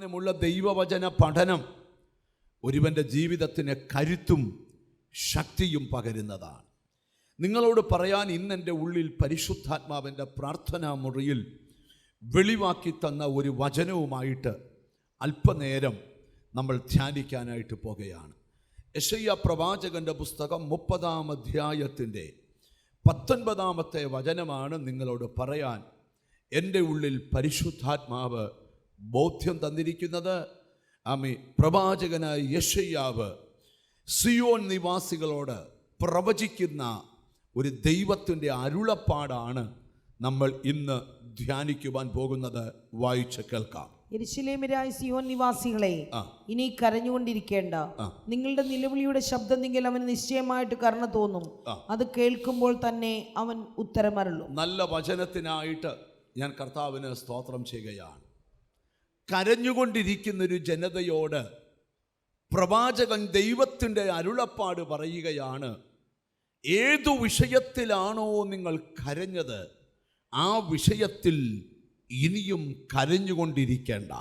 ദീർഘവ്യാഖ്യാനമുള്ള ദൈവവചന പഠനം ഒരുവന്റെ ജീവിതത്തിന് കരുത്തും ശക്തിയും പകരുന്നതാണ്. നിങ്ങളോട് പറയാൻ ഇന്നെന്റെ ഉള്ളിൽ പരിശുദ്ധാത്മാവിന്റെ പ്രാർത്ഥനാ മുറിയിൽ വെളിവാക്കി തന്ന ഒരു വചനവുമായിട്ട് അല്പനേരം നമ്മൾ ധ്യാനിക്കാനായിട്ട് പോകുകയാണ്. യശയ്യ പ്രവാചകന്റെ പുസ്തകം മുപ്പതാം അധ്യായത്തിന്റെ പത്തൊൻപതാമത്തെ വചനമാണ് നിങ്ങളോട് പറയാൻ എന്റെ ഉള്ളിൽ പരിശുദ്ധാത്മാവ് ബോധ്യം തന്നിരിക്കുന്നത് ആമി പ്രവാചകനായ യശയ്യാവ് സിയോൻ നിവാസികളോട് പ്രവചിക്കുന്ന ഒരു ദൈവത്തിന്റെ അരുളപ്പാടാണ് നമ്മൾ ഇന്ന് ധ്യാനിക്കുവാൻ പോകുന്നത്. വായിച്ച് കേൾക്കാം. സിയോൻ നിവാസികളെ ഇനി കരഞ്ഞുകൊണ്ടിരിക്കേണ്ട. നിങ്ങളുടെ നിലവിളിയുടെ ശബ്ദമെങ്കിൽ അവന് നിശ്ചയമായിട്ട് കരുണ തോന്നും. അത് കേൾക്കുമ്പോൾ തന്നെ അവൻ ഉത്തരമരുള്ളൂ നല്ല വചനത്തിനായിട്ട് ഞാൻ കർത്താവിന് സ്തോത്രം ചെയ്യുകയാണ്. കരഞ്ഞുകൊണ്ടിരിക്കുന്നൊരു ജനതയോട് പ്രവാചകൻ ദൈവത്തിന്റെ അരുളപ്പാട് പറയുകയാണ് ഏതു വിഷയത്തിലാണോ നിങ്ങൾ കരഞ്ഞത് ആ വിഷയത്തിൽ ഇനിയും കരഞ്ഞുകൊണ്ടിരിക്കേണ്ട.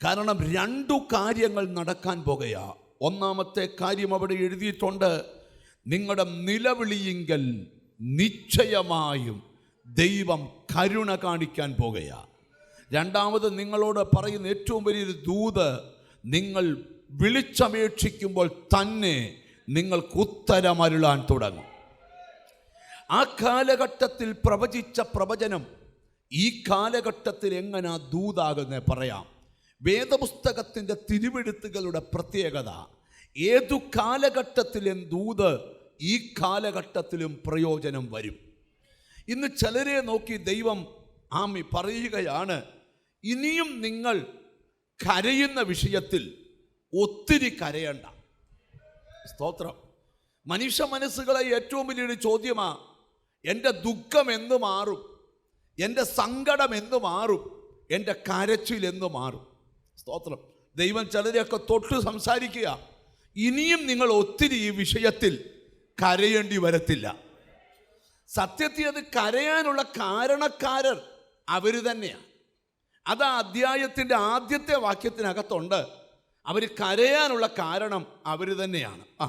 കാരണം രണ്ടു കാര്യങ്ങൾ നടക്കാൻ പോകുക ഒന്നാമത്തെ കാര്യം അവിടെ എഴുതിയിട്ടുണ്ട് നിങ്ങളുടെ നിലവിളിയെങ്കിൽ നിശ്ചയമായും ദൈവം കരുണ കാണിക്കാൻ പോകുക രണ്ടാമത് നിങ്ങളോട് പറയുന്ന ഏറ്റവും വലിയൊരു ദൂത് നിങ്ങൾ വിളിച്ചപേക്ഷിക്കുമ്പോൾ തന്നെ നിങ്ങൾക്ക് ഉത്തരമരുളാൻ തുടങ്ങും. ആ കാലഘട്ടത്തിൽ പ്രവചിച്ച പ്രവചനം ഈ കാലഘട്ടത്തിൽ എങ്ങനെ ദൂതാകുന്നേ പറയാം. വേദപുസ്തകത്തിന്റെ തിരുവെഴുത്തുകളുടെ പ്രത്യേകത ഏതു കാലഘട്ടത്തിലും ദൂത് ഈ കാലഘട്ടത്തിലും പ്രയോജനം വരും. ഇന്ന് ചിലരെ നോക്കി ദൈവം ആമി പറയുകയാണ് ഇനിയും നിങ്ങൾ കരയുന്ന വിഷയത്തിൽ ഒത്തിരി കരയണ്ട. സ്തോത്രം. മനുഷ്യ മനസ്സുകളെ ഏറ്റവും വലിയൊരു ചോദ്യമാ എന്റെ ദുഃഖം എന്ന് മാറും എന്റെ സങ്കടം എന്ന് മാറും എന്റെ കരച്ചിൽ എന്ന് മാറും. സ്തോത്രം. ദൈവം ചിലരെയൊക്കെ തൊട്ട് സംസാരിക്കുക ഇനിയും നിങ്ങൾ ഒത്തിരി ഈ വിഷയത്തിൽ കരയേണ്ടി വരത്തില്ല. സത്യത്തിൽ അത് കരയാനുള്ള കാരണക്കാരർ അവർ തന്നെയാണ് അത് ആ അധ്യായത്തിന്റെ ആദ്യത്തെ വാക്യത്തിനകത്തുണ്ട്. അവർ കരയാനുള്ള കാരണം അവർ തന്നെയാണ്. ആ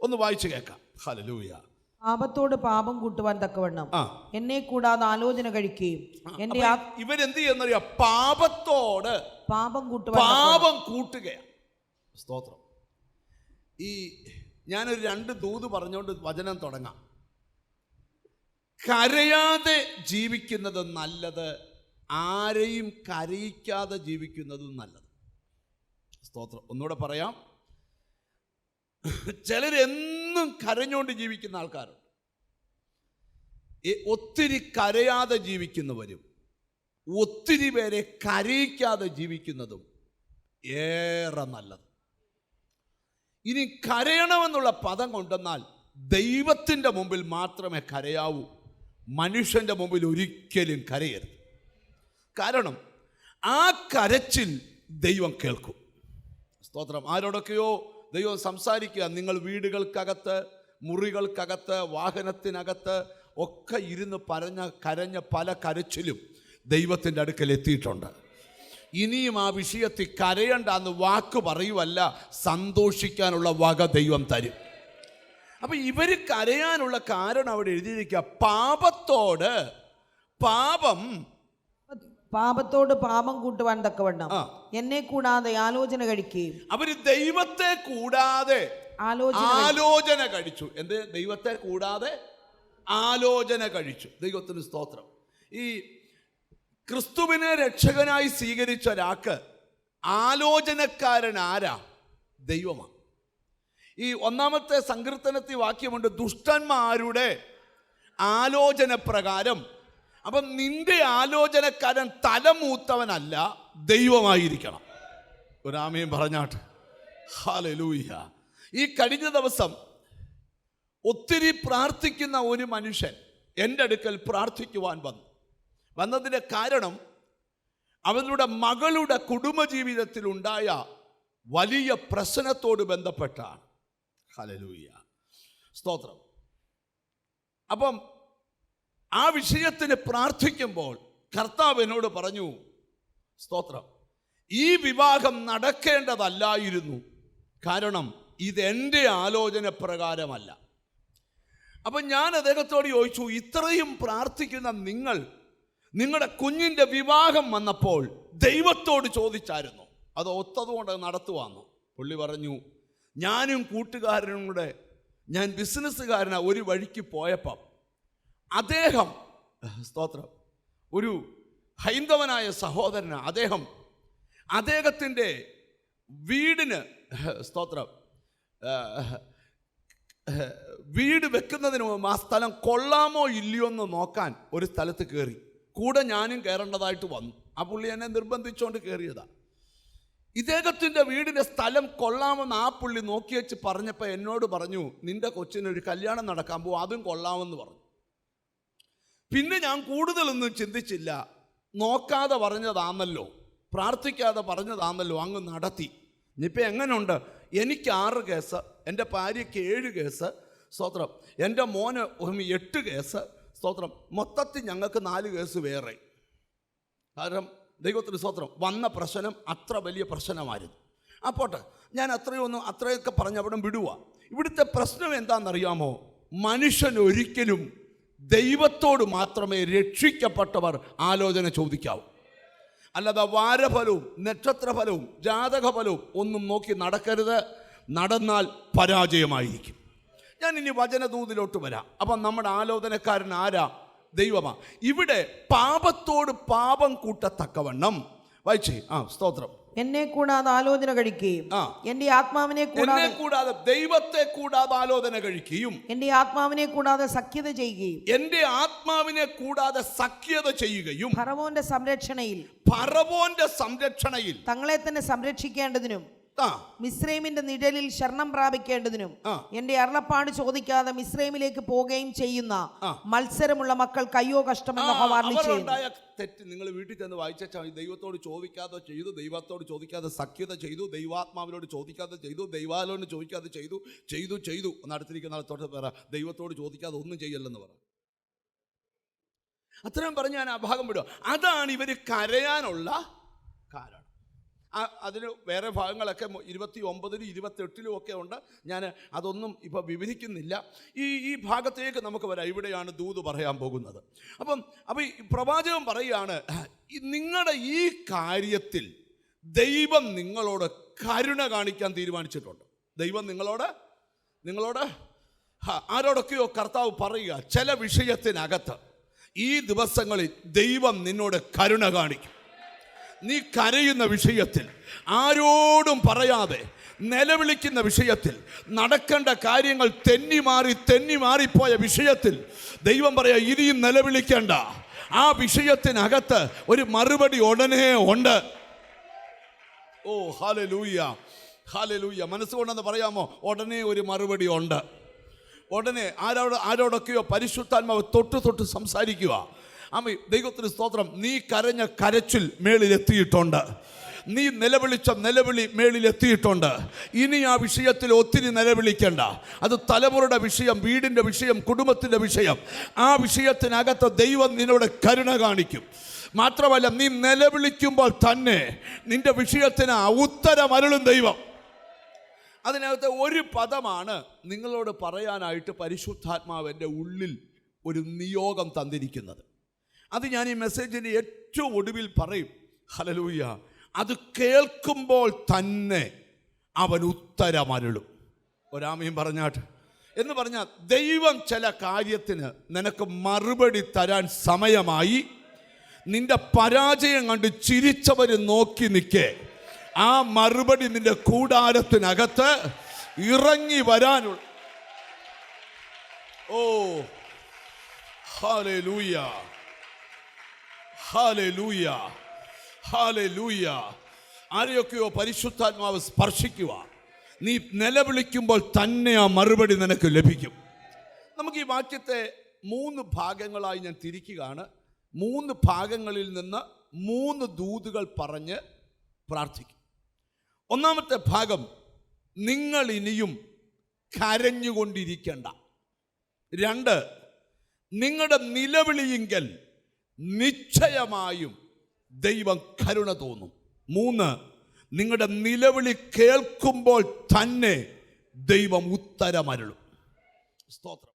ഒന്ന് വായിച്ചു കേൾക്കാം. ഹലലൂയ പാപത്തോട് പാപം കൂട്ടുവാൻ തക്കവണ്ണം. എന്നെ കൂടാതെ ആലോചന കഴിക്കുകയും എന്റെ ആ ഇവരെന്ത് ചെയ്യുന്നറിയാ? പാപത്തോട് പാപം കൂട്ടുവാൻ പാപം കൂട്ടുകയാണ്. സ്തോത്രം. ഈ ഞാനൊരു രണ്ട് ദൂത് പറഞ്ഞുകൊണ്ട് വചനം തുടങ്ങാം. കരയാതെ ജീവിക്കുന്നത് നല്ലത് ആരെയും കരയിക്കാതെ ജീവിക്കുന്നതും നല്ലത്. സ്തോത്രം. ഒന്നുകൂടെ പറയാം. ചിലരെന്നും കരഞ്ഞുകൊണ്ട് ജീവിക്കുന്ന ആൾക്കാരുണ്ട്. ഒത്തിരി കരയാതെ ജീവിക്കുന്നവരും ഒത്തിരി പേരെ കരയിക്കാതെ ജീവിക്കുന്നതും ഏറെ നല്ലത്. ഇനി കരയണമെന്നുള്ള പദം കൊണ്ടെന്നാൽ ദൈവത്തിന്റെ മുമ്പിൽ മാത്രമേ കരയാവൂ. മനുഷ്യന്റെ മുമ്പിൽ ഒരിക്കലും കരയരുത്. കാരണം ആ കരച്ചിൽ ദൈവം കേൾക്കും. സ്തോത്രം. ആരോടൊക്കെയോ ദൈവം സംസാരിക്കുക നിങ്ങൾ വീടുകൾക്കകത്ത് മുറികൾക്കകത്ത് വാഹനത്തിനകത്ത് ഒക്കെ ഇരുന്ന് പറഞ്ഞ കരഞ്ഞ പല കരച്ചിലും ദൈവത്തിന്റെ അടുക്കൽ എത്തിയിട്ടുണ്ട്. ഇനിയും ആ വിഷയത്തിൽ കരയണ്ട എന്ന് വാക്ക് പറയുവല്ല സന്തോഷിക്കാനുള്ള വക ദൈവം തരും. അപ്പം ഇവർ കരയാനുള്ള കാരണം അവിടെ എഴുതിയിരിക്കുക പാപത്തോട് പാപം പാപത്തോട് പാപം കൂട്ടുവാൻ തക്കവണ്ണം. എന്നെ കൂടാതെ ആലോചന കഴിക്കുകയും അവർ ദൈവത്തെ കൂടാതെ ആലോചന ആലോചന കഴിച്ചു. എന്ത്? ദൈവത്തെ കൂടാതെ ആലോചന കഴിച്ചു. ദൈവത്തിന് സ്തോത്രം. ഈ ക്രിസ്തുവിനെ രക്ഷകനായി സ്വീകരിച്ച ഒരാൾക്ക് ആലോചനക്കാരൻ ആരാ ദൈവമാണ് ഈ ഒന്നാമത്തെ സങ്കീർത്തനത്തിൽ വാക്യമുണ്ട് ദുഷ്ടന്മാരുടെ ആലോചന പ്രകാരം അപ്പം നിന്റെ ആലോചനക്കാരൻ തലമൂത്തവനല്ല ദൈവമായിരിക്കണം. ഒരാമയും പറഞ്ഞാട്ട്. ഹാലലൂയ ഈ കഴിഞ്ഞ ദിവസം ഒത്തിരി പ്രാർത്ഥിക്കുന്ന ഒരു മനുഷ്യൻ എന്റെ അടുക്കൽ പ്രാർത്ഥിക്കുവാൻ വന്നു. വന്നതിന്റെ കാരണം അവരുടെ മകളുടെ കുടുംബജീവിതത്തിലുണ്ടായ വലിയ പ്രശ്നത്തോട് ബന്ധപ്പെട്ടാണ്. ഹലലൂയ സ്തോത്രം. അപ്പം ആ വിഷയത്തിന് പ്രാർത്ഥിക്കുമ്പോൾ കർത്താവ് എന്നോട് പറഞ്ഞു സ്തോത്രം. ഈ വിവാഹം നടക്കേണ്ടതല്ലായിരുന്നു. കാരണം ഇതെന്റെ ആലോചന പ്രകാരമല്ല. അപ്പം ഞാൻ അദ്ദേഹത്തോട് ചോദിച്ചു ഇത്രയും പ്രാർത്ഥിക്കുന്ന നിങ്ങൾ നിങ്ങളുടെ കുഞ്ഞിന്റെ വിവാഹം വന്നപ്പോൾ ദൈവത്തോട് ചോദിച്ചായിരുന്നു. അത് ഒത്തതുകൊണ്ട് നടത്തുവാന്നു. പുള്ളി പറഞ്ഞു ഞാനും കൂട്ടുകാരനും കൂടെ ഞാൻ ബിസിനസ്സുകാരനാണ് ഒരു വഴിക്ക് പോയപ്പം അദ്ദേഹം സ്തോത്രം. ഒരു ഹൈന്ദവനായ സഹോദരന് അദ്ദേഹം അദ്ദേഹത്തിന്റെ വീടിന് സ്തോത്രം വീട് വെക്കുന്നതിന് മുമ്പ് ആ സ്ഥലം കൊള്ളാമോ ഇല്ലയോ എന്ന് നോക്കാൻ ഒരു സ്ഥലത്ത് കയറി. കൂടെ ഞാനും കയറേണ്ടതായിട്ട് വന്നു. ആ പുള്ളി എന്നെ നിർബന്ധിച്ചുകൊണ്ട് കയറിയതാ. ഇദ്ദേഹത്തിന്റെ വീടിന്റെ സ്ഥലം കൊള്ളാമെന്ന് ആ പുള്ളി നോക്കി വെച്ച് പറഞ്ഞപ്പോൾ എന്നോട് പറഞ്ഞു നിന്റെ കൊച്ചിനൊരു കല്യാണം നടക്കാൻ പോകും അതും കൊള്ളാമെന്ന് പറഞ്ഞു. പിന്നെ ഞാൻ കൂടുതലൊന്നും ചിന്തിച്ചില്ല. നോക്കാതെ പറഞ്ഞതാന്നല്ലോ പ്രാർത്ഥിക്കാതെ പറഞ്ഞതാന്നല്ലോ അങ്ങ് നടത്തി. ഇനിയിപ്പോൾ എങ്ങനെയുണ്ട് എനിക്ക് ആറ് കേസ് എന്റെ ഭാര്യയ്ക്ക് ഏഴ് കേസ് സ്തോത്രം. എന്റെ മോന് എട്ട് കേസ് സ്തോത്രം. മൊത്തത്തിൽ ഞങ്ങൾക്ക് നാല് കേസ് വേറെ. കാരണം ദൈവത്തിന് സ്തോത്രം. വന്ന പ്രശ്നം അത്ര വലിയ പ്രശ്നമായിരുന്നു. അപ്പോട്ടെ ഞാൻ ഞാൻ അത്രയൊന്നും അത്രയൊക്കെ പറഞ്ഞ് അവിടെ വിടുക ഇവിടുത്തെ പ്രശ്നം എന്താണെന്നറിയാമോ? മനുഷ്യൻ ഒരിക്കലും ദൈവത്തോട് മാത്രമേ രക്ഷിക്കപ്പെട്ടവർ ആലോചന ചോദിക്കാവൂ. അല്ലാതെ വാരഫലവും നക്ഷത്രഫലവും ജാതകഫലവും ഒന്നും നോക്കി നടക്കരുത്. നടന്നാൽ പരാജയമായിരിക്കും. ഞാൻ ഇനി വചനദൂതിലോട്ട് വരാം. അപ്പം നമ്മുടെ ആലോചനക്കാരൻ ആരാ? ദൈവമാ. ഇവിടെ പാപത്തോട് പാപം കൂട്ടത്തക്കവണ്ണം. വായിച്ചേ? ആ സ്തോത്രം. എന്നെ കൂടാതെ ആലോചന കഴിക്കുകയും. എന്റെ ആത്മാവിനെ കൂടാതെ കൂടാതെ ദൈവത്തെ കൂടാതെ ആലോചന കഴിക്കുകയും എന്റെ ആത്മാവിനെ കൂടാതെ സഖ്യത ചെയ്യുകയും എന്റെ ആത്മാവിനെ കൂടാതെ സഖ്യത ചെയ്യുകയും ഫറവോന്റെ സംരക്ഷണയിൽ ഫറവോന്റെ സംരക്ഷണയിൽ തങ്ങളെ തന്നെ സംരക്ഷിക്കേണ്ടതിനും മിസ്രൈമിന്റെ നിഴലിൽ ശരണം പ്രാപിക്കേണ്ടതിനും. എന്റെ അരുളപ്പാട് ചോദിക്കാതെ മിസ്രൈമിലേക്ക് പോവുകയും ചെയ്യുന്ന മത്സരമുള്ള മക്കൾ കയ്യോ കഷ്ടമെന്ന് ചെയ്യുന്നു. തെറ്റ് നിങ്ങൾ വീട്ടിൽ ചെന്ന് വായിച്ചാൽ ദൈവത്തോട് ചോദിക്കാതെ ചെയ്തു ദൈവത്തോട് ചോദിക്കാതെ സഖ്യത ചെയ്തു ദൈവാത്മാവിനോട് ചോദിക്കാതെ ചെയ്തു ദൈവാലോട് ചോദിക്കാതെ ചെയ്തു ചെയ്തു ചെയ്തു നടത്തിരിക്കുന്ന തൊട്ട് പറ ദൈവത്തോട് ചോദിക്കാതെ ഒന്നും ചെയ്യല്ലെന്ന് പറ. അത്രയും പറഞ്ഞ് ഞാൻ ആ ഭാഗം വിടുക അതാണ് ഇവർ കരയാനുള്ള കാരണം. ആ അതിന് വേറെ ഭാഗങ്ങളൊക്കെ ഇരുപത്തി ഒമ്പതിലും ഇരുപത്തെട്ടിലും ഒക്കെ ഉണ്ട്. ഞാൻ അതൊന്നും ഇപ്പോൾ വിവരിക്കുന്നില്ല. ഈ ഈ ഭാഗത്തേക്ക് നമുക്ക് വരാം. ഇവിടെയാണ് ദൂത് പറയാൻ പോകുന്നത്. അപ്പം അപ്പം പ്രവാചകൻ പറയുകയാണ് നിങ്ങളുടെ ഈ കാര്യത്തിൽ ദൈവം നിങ്ങളോട് കരുണ കാണിക്കാൻ തീരുമാനിച്ചിട്ടുണ്ട്. ദൈവം നിങ്ങളോട് നിങ്ങളോട് ആരോടൊക്കെയോ കർത്താവ് പറയുക ചില വിഷയത്തിനകത്ത് ഈ ദിവസങ്ങളിൽ ദൈവം നിന്നോട് കരുണ കാണിക്കും. നീ കരയുന്ന വിഷയത്തിൽ ആരോടും പറയാതെ നിലവിളിക്കുന്ന വിഷയത്തിൽ നടക്കേണ്ട കാര്യങ്ങൾ തെന്നി മാറി തെന്നി മാറിപ്പോയ വിഷയത്തിൽ ദൈവം പറയാ ഇനിയും നിലവിളിക്കേണ്ട. ആ വിഷയത്തിനകത്ത് ഒരു മറുപടി ഉടനെ ഉണ്ട്. ഓ ഹാലെ ലൂയ്യ ഹാലെ ലൂയ്യ മനസ്സുകൊണ്ടെന്ന് പറയാമോ? ഉടനെ ഒരു മറുപടി ഉണ്ട്. ഉടനെ ആരോട് ആരോടൊക്കെയോ പരിശുദ്ധാത്മാവ് തൊട്ട് തൊട്ട് സംസാരിക്കുക ആമി ദൈവത്തിന് സ്തോത്രം. നീ കരഞ്ഞ കരച്ചിൽ മേളിലെത്തിയിട്ടുണ്ട്. നീ നിലവിളിച്ച നിലവിളി മേളിലെത്തിയിട്ടുണ്ട്. ഇനി ആ വിഷയത്തിൽ ഒത്തിരി നിലവിളിക്കണ്ട. അത് തലമുറയുടെ വിഷയം വീടിന്റെ വിഷയം കുടുംബത്തിന്റെ വിഷയം. ആ വിഷയത്തിനകത്ത് ദൈവം നിന്നോട് കരുണ കാണിക്കും. മാത്രമല്ല നീ നിലവിളിക്കുമ്പോൾ തന്നെ നിന്റെ വിഷയത്തിന് ഉത്തരമരുളും ദൈവം. അതിനകത്ത് ഒരു പദമാണ് നിങ്ങളോട് പറയാനായിട്ട് പരിശുദ്ധാത്മാവ് എന്റെ ഉള്ളിൽ ഒരു നിയോഗം തന്നിരിക്കുന്നത്. അത് ഞാൻ ഈ മെസ്സേജിന്റെ ഏറ്റവും ഒടുവിൽ പറയും. ഹലലൂയ അത് കേൾക്കുമ്പോൾ തന്നെ അവൻ ഉത്തരമരുളും. ഒരാമയും പറഞ്ഞാട്ട്. എന്ന് പറഞ്ഞാൽ ദൈവം ചില കാര്യത്തിന് നിനക്ക് മറുപടി തരാൻ സമയമായി. നിന്റെ പരാജയം കണ്ട് ചിരിച്ചവർ നോക്കി നിൽക്കേ. ആ മറുപടി നിന്റെ കൂടാരത്തിനകത്ത് ഇറങ്ങി വരാനുള്ള. ഓ ഹാലൂയ്യ ലൂയ ഹാലേ ലൂയ ആരെയൊക്കെയോ പരിശുദ്ധാത്മാവ് സ്പർശിക്കുക നീ നിലവിളിക്കുമ്പോൾ തന്നെ ആ മറുപടി നിനക്ക് ലഭിക്കും. നമുക്ക് ഈ വാക്യത്തെ മൂന്ന് ഭാഗങ്ങളായി ഞാൻ തിരിക്കുകയാണ്. മൂന്ന് ഭാഗങ്ങളിൽ നിന്ന് മൂന്ന് ദൂതുകൾ പറഞ്ഞ് പ്രാർത്ഥിക്കും. ഒന്നാമത്തെ ഭാഗം നിങ്ങൾ ഇനിയും കരഞ്ഞുകൊണ്ടിരിക്കേണ്ട. രണ്ട് നിങ്ങളുടെ നിലവിളിയെങ്കിൽ നിശ്ചയമായും ദൈവം കരുണ തോന്നും. മൂന്ന് നിങ്ങളുടെ നിലവിളി കേൾക്കുമ്പോൾ തന്നെ ദൈവം ഉത്തരമരുളും. സ്തോത്രം.